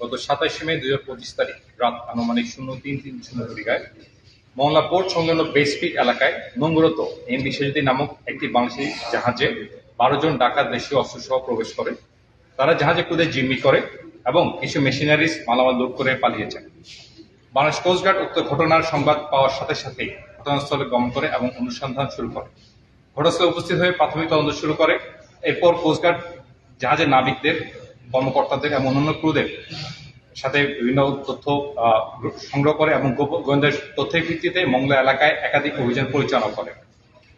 গত সাতাশে মে দুই পঁচিশ তারিখ রাত আনুমানিক শূন্য তিন তিন শূন্য ঘটিকায় মংলা পোর্ট সংলগ্ন বেসপিক এলাকায় নোংরত এম বিশ্বজিৎ নামক একটি বাংলাদেশি জাহাজে বারো জন ডাকাত দেশীয় অস্ত্রসহ প্রবেশ করে। তারা জাহাজে কুদে জিম্মি করে এবং কিছু মেশিনারিজ মালামাল লুট করে পালিয়েছেন বাংলাদেশ কোস্টগার্ড উক্ত ঘটনার সংবাদ পাওয়ার সাথে সাথেই ঘটনাস্থলে গমন করে এবং অনুসন্ধান শুরু করে। ঘটনাস্থলে উপস্থিত হয়ে প্রাথমিক তদন্ত শুরু করে। এরপর কোস্টগার্ড জাহাজের নাবিকদের কর্মকর্তাদের এবং অন্যান্য ক্রুদের সাথে বিভিন্ন তথ্য সংগ্রহ করে এবং গোপ- গোয়েন্দা তথ্যের ভিত্তিতে মংলা এলাকায় একাধিক অভিযান পরিচালনা করে।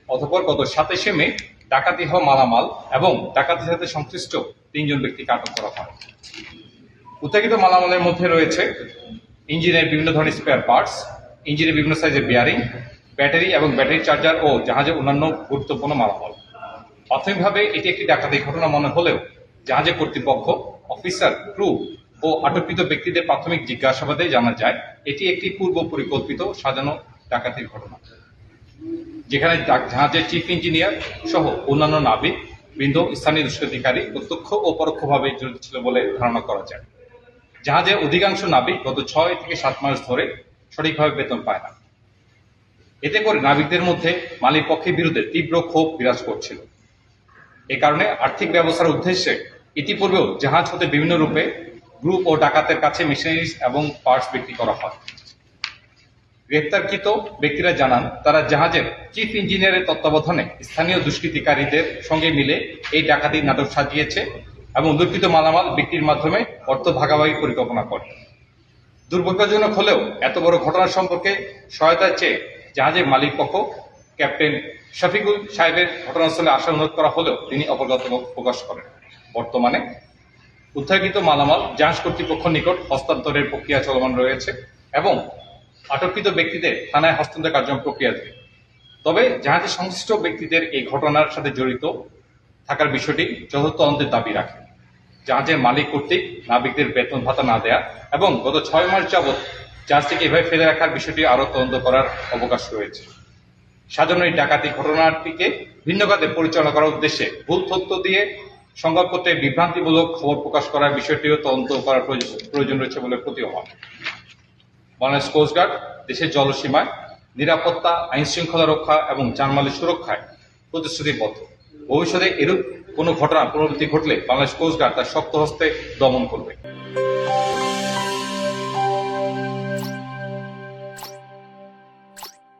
অতঃপর গত সাতাশে মে ডাকাতি হওয়া মালামাল এবং ডাকাতির সাথে সংশ্লিষ্ট তিনজন ব্যক্তিকে আটক করা হয়। উত্তেজিত মালামালের মধ্যে রয়েছে ইঞ্জিনের বিভিন্ন ধরনের স্পেয়ার পার্টস ইঞ্জিনের বিভিন্ন সাইজের বিয়ারিং ব্যাটারি এবং ব্যাটারি চার্জার ও জাহাজের অন্যান্য গুরুত্বপূর্ণ মালামাল। প্রাথমিকভাবে এটি একটি ডাকাতি ঘটনা মনে হলেও জাহাজের কর্তৃপক্ষ, অফিসার, ক্রু ও আটককৃত ব্যক্তিদের প্রাথমিক জিজ্ঞাসাবাদে জানা যায়, এটি একটি পূর্ব পরিকল্পিত সাজানো ডাকাতির ঘটনা, যেখানে জাহাজের চিফ ইঞ্জিনিয়ার সহ অন্যান্য নাবিক, বৃন্দ, স্থানীয় দুষ্কৃতিকারী প্রত্যক্ষ ও পরোক্ষভাবে জড়িত ছিল বলে ধারণা করা যায়। জাহাজের অধিকাংশ নাবিক গত ছয় থেকে সাত মাস ধরে সঠিকভাবে বেতন পায় না। এতে করে নাবিকদের মধ্যে মালিক পক্ষের বিরুদ্ধে তীব্র ক্ষোভ বিরাজ করছিল। এ কারণে আর্থিক ব্যবস্থার উদ্দেশ্যে ইতিপূর্বেও জাহাজ হতে বিভিন্ন রূপে গ্রুপ ও ডাকাতের কাছে মেশিনারিজ এবং পার্টস বিক্রি করা হয়। গ্রেপ্তারকৃত ব্যক্তিরা জানান, তারা জাহাজের চিফ ইঞ্জিনিয়ারের তত্ত্বাবধানে স্থানীয় দুষ্কৃতিকারীদের সঙ্গে মিলে এই ডাকাতির নাটক সাজিয়েছে এবং দুর্কৃত মালামাল বিক্রির মাধ্যমে অর্থ ভাগাভাগি পরিকল্পনা করে। দুর্ভাগ্যজনক হলেও এত বড় ঘটনা সম্পর্কে সহায়তা চেয়ে জাহাজের মালিক পক্ষ ক্যাপ্টেন শফিকুল সাহেবের ঘটনাস্থলে আসা অনুরোধ করা হলেও তিনি অবগত প্রকাশ করেন। বর্তমানে উদ্ধারকৃত মালামাল জাহাজ কর্তৃপক্ষ নিকট হস্তান্তরের প্রক্রিয়া চলমান রয়েছে এবং আটককৃত ব্যক্তিদের থানায় হস্তান্তর কার্যক্রম প্রক্রিয়াধীন তবে জাহাজের সংশ্লিষ্ট ব্যক্তিদের এই ঘটনার সাথে জড়িত থাকার বিষয়টি যথাযথ তদন্তের দাবি রাখে। জাহাজের মালিক কর্তৃক নাবিকদের বেতন ভাতা না দেয়া এবং গত ছয় মাস যাবৎ জাহাজটিকে এভাবে ফেলে রাখার বিষয়টি আরও তদন্ত করার অবকাশ রয়েছে। সাজানো এই ডাকাতি ঘটনাটিকে ভিন্ন খাতে পরিচালনা করার উদ্দেশ্যে ভুল তথ্য দিয়ে সংবাদপত্রে বিভ্রান্তিমূলক খবর প্রকাশ করার বিষয়টিও তদন্ত করার প্রয়োজন- রয়েছে বলে প্রতীয়মান। বাংলাদেশ কোস্টগার্ড দেশের জলসীমায় নিরাপত্তা আইন শৃঙ্খলা রক্ষা এবং জানমালের সুরক্ষায় প্রতিশ্রুতিবদ্ধ। ভবিষ্যতে এরূপ কোনো ঘটনা, পুনরাবৃত্তি ঘটলে বাংলাদেশ কোস্টগার্ড তার শক্ত হস্তে দমন করবে।